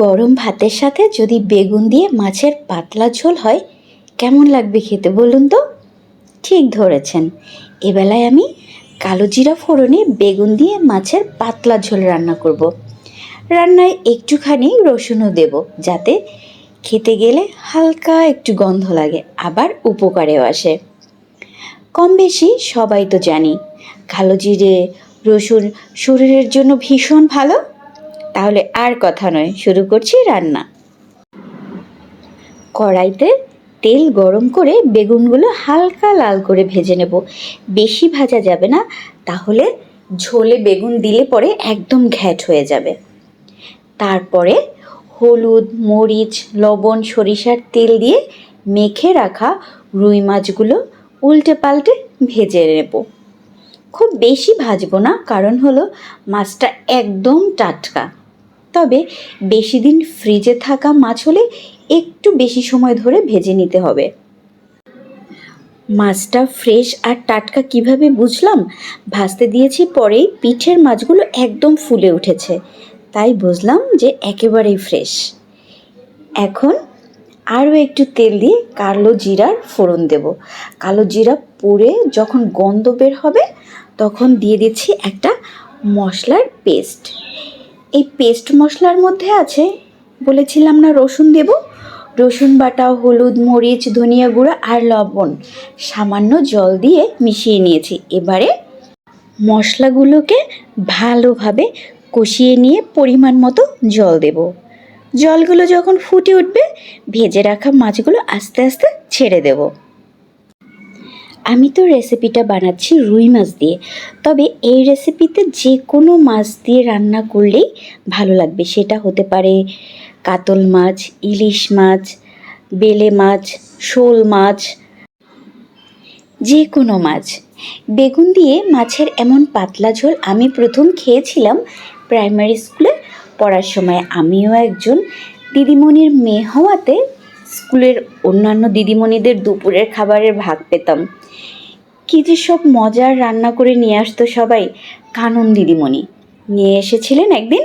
গরম ভাতের সাথে যদি বেগুন দিয়ে মাছের পাতলা ঝোল হয়, কেমন লাগবে খেতে বলুন তো? ঠিক ধরেছেন। এবেলায় আমি কালো জিরা ফোড়নে বেগুন দিয়ে মাছের পাতলা ঝোল রান্না করব। রান্নায় একটুখানি রসুনও দেব, যাতে খেতে গেলে হালকা একটু গন্ধ লাগে, আবার উপকারেও আসে। কম বেশি সবাই তো জানি, কালো জিরে, রসুন শরীরের জন্য ভীষণ ভালো। তাহলে আর কথা নয়, শুরু করছি রান্না। কড়াইতে তেল গরম করে বেগুনগুলো হালকা লাল করে ভেজে নেব। বেশি ভাজা যাবে না, তাহলে ঝোলে বেগুন দিলে পরে একদম ঘ্যাট হয়ে যাবে। তারপরে হলুদ, মরিচ, লবণ, সরিষার তেল দিয়ে মেখে রাখা রুই মাছগুলো উল্টে পাল্টে ভেজে নেব। খুব বেশি ভাজবো না, কারণ হলো মাছটা একদম টাটকা। তবে বেশি দিন ফ্রিজে থাকা মাছ হলে একটু বেশি সময় ধরে ভেজে নিতে হবে। মাছটা ফ্রেশ আর টাটকা কীভাবে বুঝলাম? ভাজতে দিয়েছি পরেই পিঠের মাছগুলো একদম ফুলে উঠেছে। তাই বুঝলাম যে একেবারেই ফ্রেশ। এখন আরও একটু তেল দিয়ে কালো জিরার ফোড়ন দেব। কালো জিরা পুড়ে যখন গন্ধ বের হবে, তখন দিয়ে দিচ্ছি একটা মশলার পেস্ট। এই পেস্ট মশলার মধ্যে আছে, বলেছিলাম না রসুন দেব? রসুন বাটা, হলুদ, মরিচ, ধনিয়া গুঁড়া আর লবণ। সামান্য জল দিয়ে মিশিয়ে নিয়েছি। এবারে মশলাগুলোকে ভালোভাবে কষিয়ে নিয়ে পরিমাণ মতো জল দেব। জলগুলো যখন ফুটে উঠবে, ভেজে রাখা মাছগুলো আস্তে আস্তে ছেড়ে দেব। আমি তো রেসিপিটা বানাচ্ছি রুই মাছ দিয়ে। তবে এই রেসিপিতে যে কোনো মাছ দিয়ে রান্না করলেই ভালো লাগবে। সেটা হতে পারে কাতল মাছ, ইলিশ মাছ, বেলে মাছ, শোল মাছ যে কোনো মাছ। বেগুন দিয়ে মাছের এমন পাতলা ঝোল আমি প্রথম খেয়েছিলাম প্রাইমারি স্কুলে পড়ার সময়। আমিও একজন দিদিমণির মেয়ে হওয়াতে স্কুলের অন্যান্য দিদিমণিদের দুপুরের খাবারের ভাগ পেতাম। কী যে সব মজার রান্না করে নিয়ে আসতো সবাই, কানন দিদিমণি। নিয়ে এসেছিলেন একদিন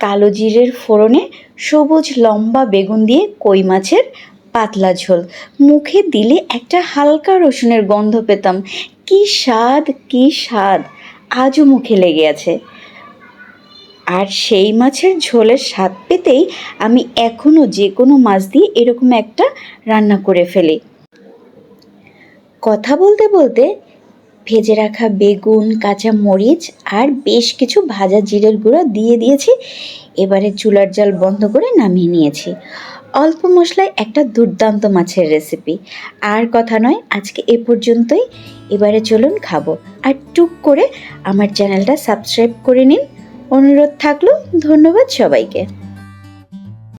কালো জিরের ফোড়নে সবুজ লম্বা বেগুন দিয়ে কই মাছের পাতলা ঝোল। মুখে দিলে একটা হালকা রসুনের গন্ধ পেতাম। কি স্বাদ কি স্বাদ, আজও মুখে লেগে আছে। আর সেই মাছের ঝোলের স্বাদ পেতেই আমি এখনও যে কোনো মাছ দিয়ে এরকম একটা রান্না করে ফেলি। কথা বলতে বলতে ভেজে রাখা বেগুন, কাঁচা মরিচ আর বেশ কিছু ভাজা জিরের গুঁড়া দিয়ে দিয়েছি। এবারে চুলার জাল বন্ধ করে নামিয়ে নিয়েছি। অল্প মশলায় একটা দুর্দান্ত মাছের রেসিপি আর কথা নয়, আজকে এ পর্যন্তই। এবারে চলুন খাব। আর টুক করে আমার চ্যানেলটা সাবস্ক্রাইব করে নিন। অনুরোধ থাকল ধন্যবাদ সবাইকে।